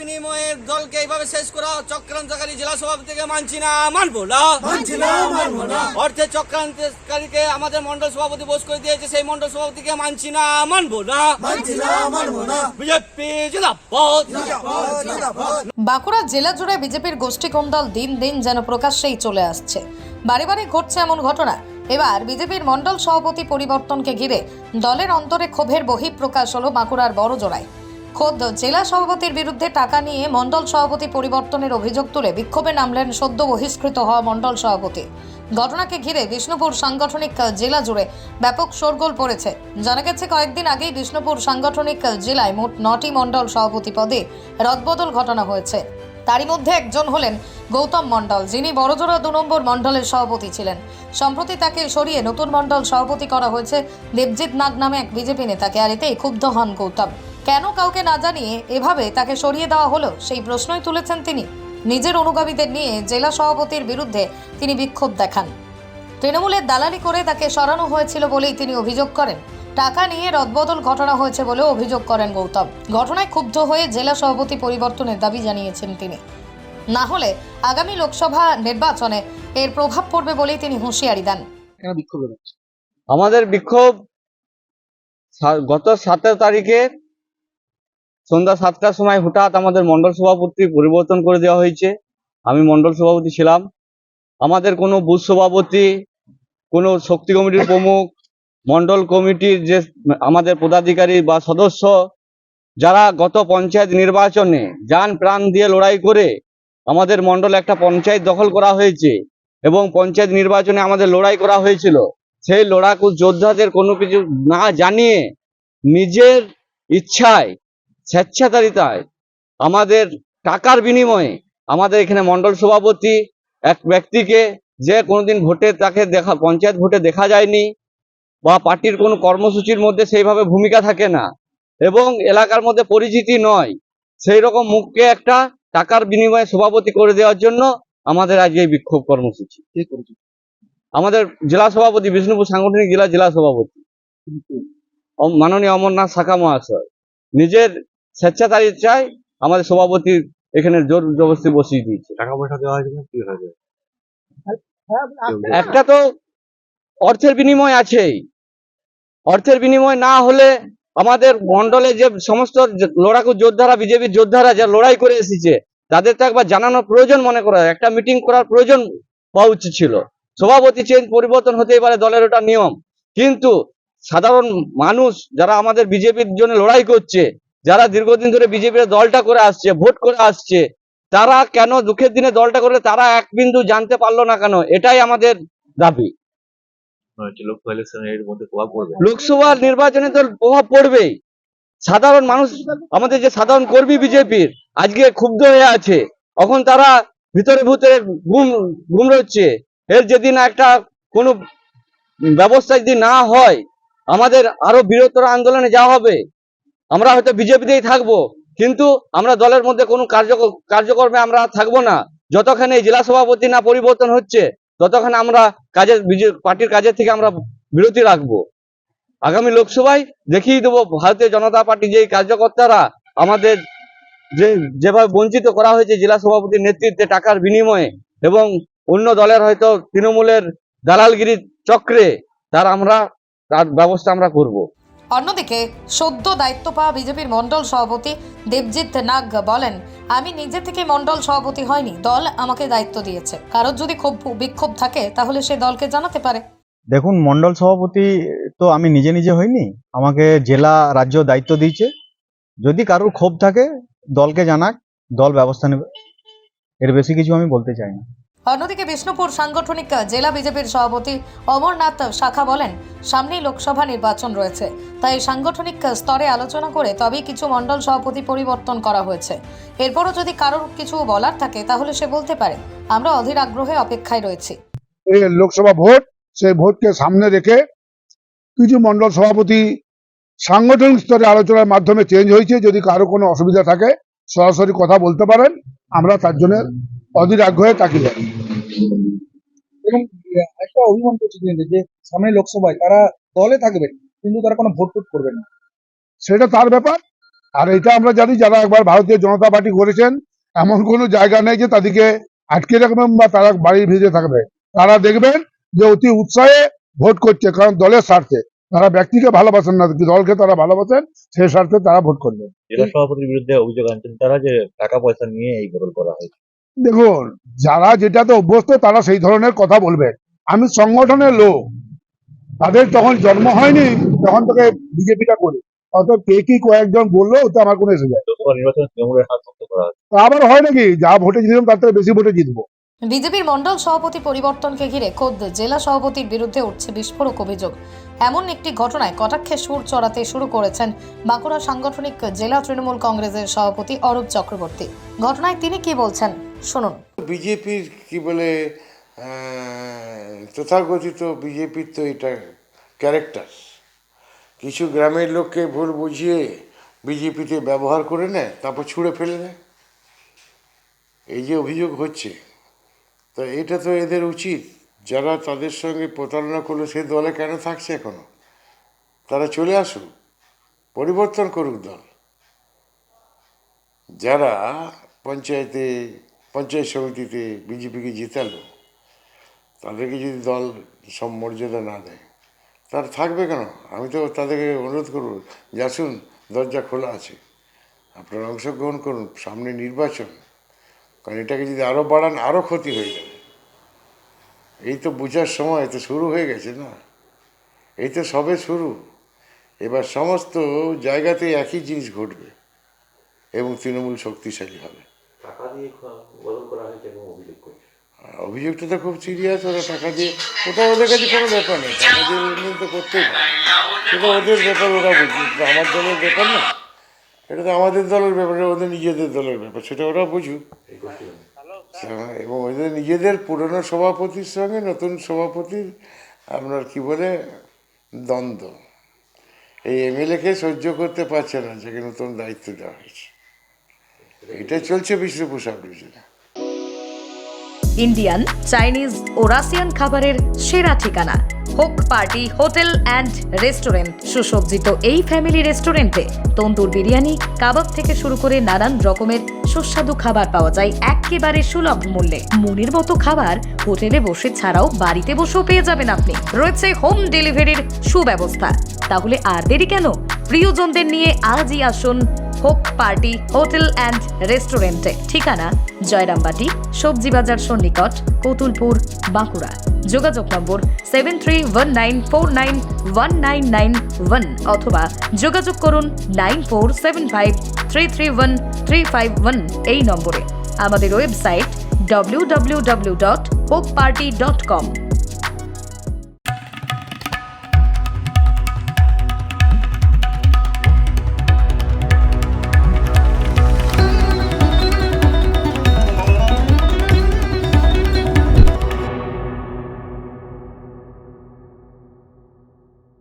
বিনিময়ের দলকে এইভাবে শেষ করা চক্রান্তকারী জেলা সভাপতিকে মানছি না মানবো না। মানছি না মানবো না। অর্থে চক্রান্তকারীকে আমাদের মন্ডল সভাপতি বোস করে দিয়েছে সেই মন্ডল সভাপতিকে মানছি না মানবো না। মানছি না মানবো না। বিজেপি জিন্দাবাদ। বাঁকুড়া জেলা জুড়ে বিজেপির গোষ্ঠী কোন্দল দিন দিন যেন প্রকাশ্যেই চলে আসছে। বারে বারে ঘটছে এমন ঘটনা। এবার বিজেপির মন্ডল সভাপতি পরিবর্তনকে ঘিরে দলের অন্তরে ক্ষোভের বহিঃপ্রকাশ হলো বাঁকুড়ার বড় জোড়ায় খোদ জেলা সভাপতির বিরুদ্ধে টাকা নিয়ে মণ্ডল সভাপতি পরিবর্তনের অভিযোগ তুলে বিক্ষোভে নামলেন সদ্য বহিষ্কৃত হওয়া মণ্ডল সভাপতি। ঘটনাকে ঘিরে বিষ্ণুপুর সাংগঠনিক জেলা জুড়ে ব্যাপক শোরগোল পড়েছে। জানা গেছে, কয়েকদিন আগেই বিষ্ণুপুর সাংগঠনিক জেলায় মোট নটি মণ্ডল সভাপতি পদে রদবদল ঘটনা হয়েছে। তারই মধ্যে একজন হলেন গৌতম মণ্ডল, যিনি বড়জোড়া দু নম্বর মণ্ডলের সভাপতি ছিলেন। সম্প্রতি তাকে সরিয়ে নতুন মণ্ডল সভাপতি করা হয়েছে দেবজিৎ নাগ নামে এক বিজেপি নেতাকে, আর এতেই ক্ষুব্ধ হন গৌতম। কেন কাউকে না জানিয়ে এভাবে তাকে সরিয়ে দেওয়া হলো সেই প্রশ্নই তুলেছেন তিনি। নিজের অনুগামীদের নিয়ে জেলা সভাপতির বিরুদ্ধে তিনি বিক্ষোভ দেখান। তৃণমূলের দালালি করে তাকে সরানো হয়েছিল বলেই তিনি অভিযোগ করেন। টাকা নিয়ে রদবদল ঘটনা হয়েছে বলেও অভিযোগ করেন গৌতম। ঘটনায় ক্ষুব্ধ হয়ে জেলা সভাপতি পরিবর্তনের দাবি জানিয়েছেন তিনি। না হলে আগামী লোকসভা নির্বাচনে এর প্রভাব পড়বে বলেই তিনি হুঁশিয়ারি দেন। আমাদের বিক্ষোভ গত সতেরো তারিখে সন্ধ্যা সাতটার সময় হঠাৎ আমাদের মন্ডল সভাপতি পরিবর্তন করে দেওয়া হয়েছে। আমি মন্ডল সভাপতি ছিলাম। আমাদের কোনো বুথ সভাপতি, কোনো শক্তি কমিটির প্রমুখ, মন্ডল কমিটির যে আমাদের পদাধিকারী বা সদস্য, যারা গত পঞ্চায়েত নির্বাচনে যান প্রাণ দিয়ে লড়াই করে আমাদের মন্ডলে একটা পঞ্চায়েত দখল করা হয়েছে এবং পঞ্চায়েত নির্বাচনে আমাদের লড়াই করা হয়েছিল, সেই লড়াকু যোদ্ধাদের কোনো কিছু না জানিয়ে নিজের ইচ্ছায় স্বেচ্ছাচারিতায় আমাদের টাকার বিনিময়ে আমাদের এখানে মন্ডল সভাপতি এক ব্যক্তিকে যে কোনোদিন ভোটে তাকে দেখা পঞ্চায়েত ভোটে দেখা যায়নি বা পার্টির কোনো কর্মসূচির মধ্যে সেইভাবে ভূমিকা থাকে না এবং এলাকার মধ্যে পরিচিতি নয় সেই রকম মুখকে একটা টাকার বিনিময়ে সভাপতি করে দেওয়ার জন্য আমাদের আজ এই বিক্ষোভ কর্মসূচি। আমাদের জেলা সভাপতি বিষ্ণুপুর সাংগঠনিক জেলা জেলা সভাপতি মাননীয় অমরনাথ শাখা মহাশয়। নিজের স্বেচ্ছাচারিতায় আমাদের সভাপতি এখানে জোর জবরদস্তি বসিয়ে দিয়েছে। টাকা পয়সা দেওয়া হয়েছে কি হয়েছে? একটা তো অর্থের বিনিময় আছেই। অর্থের বিনিময় না হলে আমাদের মন্ডলে যে সমস্ত লড়াকু যোদ্ধারা বিজেপির যোদ্ধারা যা লড়াই করে এসেছে তাদের তো একবার জানানোর প্রয়োজন মনে করা হয়। একটা মিটিং করার প্রয়োজন হওয়া উচিত ছিল। সভাপতি চেঞ্জ পরিবর্তন হতেই পারে দলের ওটা নিয়ম। কিন্তু সাধারণ মানুষ যারা আমাদের বিজেপির জন্য লড়াই করছে যারা দীর্ঘদিন ধরে বিজেপির দলটা করে আসছে ভোট করে আসছে তারা কেন দুঃখের দিনে দলটা করে তারা এক বিন্দু জানতে পারল না কেন? এটাই আমাদের দাবি। লোকসভা নির্বাচনে তো প্রভাব পড়বেই। সাধারণ মানুষ আমাদের যে সাধারণ কর্মী বিজেপির আজকে ক্ষুব্ধ হয়ে আছে। এখন তারা ভিতরে ভিতরে ঘুম ঘুম রচ্ছে এর যেদিন একটা কোনো ব্যবস্থা যদি না হয় আমাদের আরও বৃহত্তর আন্দোলনে যাওয়া হবে। আমরা হয়তো বিজেপিতেই থাকব, কিন্তু আমরা দলের মধ্যে কোনো কার্য কার্যকর্মে আমরা থাকব না। যতখানি এই জেলা সভাপতি না পরিবর্তন হচ্ছে ততক্ষণ আমরা কাজের পার্টির কাজের থেকে আমরা বিরতি রাখব। আগামী লোকসভায় দেখিয়ে দেবো ভারতীয় জনতা পার্টি যে কার্যকর্তারা আমাদের যে, যেভাবে বঞ্চিত করা হয়েছে জেলা সভাপতির নেতৃত্বে টাকার বিনিময়ে এবং অন্য দলের হয়তো তৃণমূলের দালালগিরি চক্রে, তার আমরা, তার ব্যবস্থা আমরা করব। অন্যদিকে সদ্য দায়িত্ব পাওয়া বিজেপির মণ্ডল সভাপতি দেবজিৎ নাগ বলেন, আমি নিজে থেকে মণ্ডল সভাপতি হয়নি, দল আমাকে দায়িত্ব দিয়েছে। কারোর যদি ক্ষোভ বিক্ষোভ থাকে, তাহলে সে দলকে জানাতে পারে। দেখুন মন্ডল সভাপতি তো আমি নিজে নিজে হইনি, আমাকে জেলা, রাজ্য দায়িত্ব দিয়েছে। যদি কারোর ক্ষোভ থাকে, দলকে জানাক, দল ব্যবস্থা নেবে। এর বেশি কিছু আমি বলতে চাই না। অন্যদিকে বিষ্ণুপুর সাংগঠনিক জেলা বিজেপির সভাপতি অমরনাথ শাখা বলেন, সামনেই লোকসভা নির্বাচন রয়েছে। তাই সাংগঠনিক স্তরে আলোচনা করে তবেই কিছু মণ্ডল সভাপতি পরিবর্তন করা হয়েছে। এরপরও যদি কারোর কিছু বলার থাকে, তাহলে সে বলতে পারে, আমরা অধীর আগ্রহে অপেক্ষায় রয়েছি। লোকসভা ভোট, সেই ভোটকে সামনে রেখে কিছু মন্ডল সভাপতি সাংগঠনিক স্তরে আলোচনার মাধ্যমে চেঞ্জ হয়েছে। যদি কারও কোনো অসুবিধা থাকে, সরাসরি কথা বলতে পারেন। আমরা তার জন্য অধীর আগ্রহে তাকিয়ে। এবং একটা অভিমান করছে যে সামনে লোকসভায় তারা দলে থাকবে কিন্তু তারা কোনো ভোট টোট করবে না। সেটা তার ব্যাপার। আর এটা আমরা জানি যারা একবার ভারতীয় জনতা পার্টি করেছেন এমন কোনো জায়গা নেই যে তাদেরকে আটকে রাখবেন বা তারা বাড়ির ভিতরে থাকবে। তারা দেখবেন যে অতি উৎসাহে ভোট করছে কারণ দলের স্বার্থে। তারা ব্যক্তিকে ভালোবাসেন না দলকে তারা ভালোবাসেন সেই স্বার্থে তারা ভোট করবেন জেলা সভাপতির বিরুদ্ধে অভিযোগ আনছেন তারা যে টাকা পয়সা নিয়ে এই বদল করা হয়েছে। দেখুন যারা যেটাতে অভ্যস্ত তারা সেই ধরনের কথা বলবে। আমি সংগঠনের লোক। তাদের তখন জন্ম হয়নি তখন থেকে বিজেপিটা করি অত কে কি কয়েকজন বলল ওতে আমার কোনো এসে যায় তা আবার হয় নাকি? যা ভোটে জিতলাম তার থেকে বেশি ভোটে জিতবো। বিজেপির মন্ডল সভাপতি পরিবর্তনকে ঘিরে খোদ জেলা সভাপতির বিরুদ্ধে উঠছে বিস্ফোরক অভিযোগ। এমন একটি ঘটনায় কটাক্ষে সুর চড়াতে শুরু করেছেন বাঁকুড়া সাংগঠনিক জেলা তৃণমূল কংগ্রেসের সভাপতি অরূপ চক্রবর্তী। ঘটনায় তিনি কি বলছেন? শুনুন। বিজেপির কি বলে তথাকথিত বিজেপির তো এটা ক্যারেক্টার কিছু গ্রামের লোককে ভুল বুঝিয়ে বিজেপিতে ব্যবহার করে নেয়, তারপর ছুঁড়ে ফেলে দেয়। এই যে অভিযোগ হচ্ছে, তো এটা তো এদের উচিত। যারা তাদের সঙ্গে প্রতারণা করল, সে দলে কেন থাকছে এখনও? তারা চলে আসুক, পরিবর্তন করুক দল। যারা পঞ্চায়েতে পঞ্চায়েত সমিতিতে বিজেপিকে জেতালো, তাদেরকে যদি দল সব মর্যাদা না দেয়, তারা থাকবে কেন? আমি তো তাদেরকে অনুরোধ করব, যে আসুন দরজা খোলা আছে, আপনারা অংশগ্রহণ করুন, সামনে নির্বাচন, কারণ এটাকে যদি আরও বাড়ান আরও ক্ষতি হয়ে যাবে। এই তো বোঝার সময় তো শুরু হয়ে গেছে না? এই তো সবে শুরু। এবার সমস্ত জায়গাতে একই জিনিস ঘটবে, এবং তৃণমূল শক্তিশালী হবে। টাকা দিয়ে বদল করা হয়েছে এবং অভিযোগ করছে। অভিযোগটা তো খুব সিরিয়াস ওরা টাকা দিয়ে ওটা ওদের কাছে কোনো ব্যাপার নেই টাকা দিয়ে লেনদেন তো করতেই সেটা ওদের ব্যাপার ওরা বুঝবে। আমার দলের ব্যাপার না। এটা তো আমাদের দলের ব্যাপার ওদের নিজেদের দলের ব্যাপার সেটা ওরা বুঝুক। হ্যাঁ, এবং ওদের নিজেদের পুরনো সভাপতির সঙ্গে নতুন সভাপতির আপনার কি বলে দ্বন্দ্ব। এই এমএলএকে সহ্য করতে পারছে না যাকে নতুন দায়িত্ব দেওয়া হয়েছে। এটা চলছে বিষ্ণুপুর সাব ইন্ডিয়ান, চাইনিজ ও রাশিয়ান খাবারের সেরা ঠিকানা। হোক পার্টি, হোটেল অ্যান্ড রেস্টুরেন্ট। সুসজ্জিত এই ফ্যামিলি রেস্টুরেন্টে তন্দুর বিরিয়ানি, কাবাব থেকে শুরু করে নানান রকমের সুস্বাদু খাবার পাওয়া যায় একেবারে সুলভ মূল্যে। মনের মতো খাবার হোটেলে বসে ছাড়াও বাড়িতে বসেও পেয়ে যাবেন আপনি। রয়েছে হোম ডেলিভারির সুব্যবস্থা। তাহলে আর দেরি কেন? প্রিয়জনদের নিয়ে আজই আসুন হোক পার্টি, হোটেল অ্যান্ড রেস্টুরেন্টে। ঠিকানা, জয়রামবাটি সবজি বাজার সন্নিকট, কতুলপুর, বাঁকুড়া। যোগাযোগ number seven three one nine four nine one nine nine one অথবা যোগাযোগ করুন nine four seven five three three one three five one এই নম্বরে। আমাদের website W W W dot hope party dot com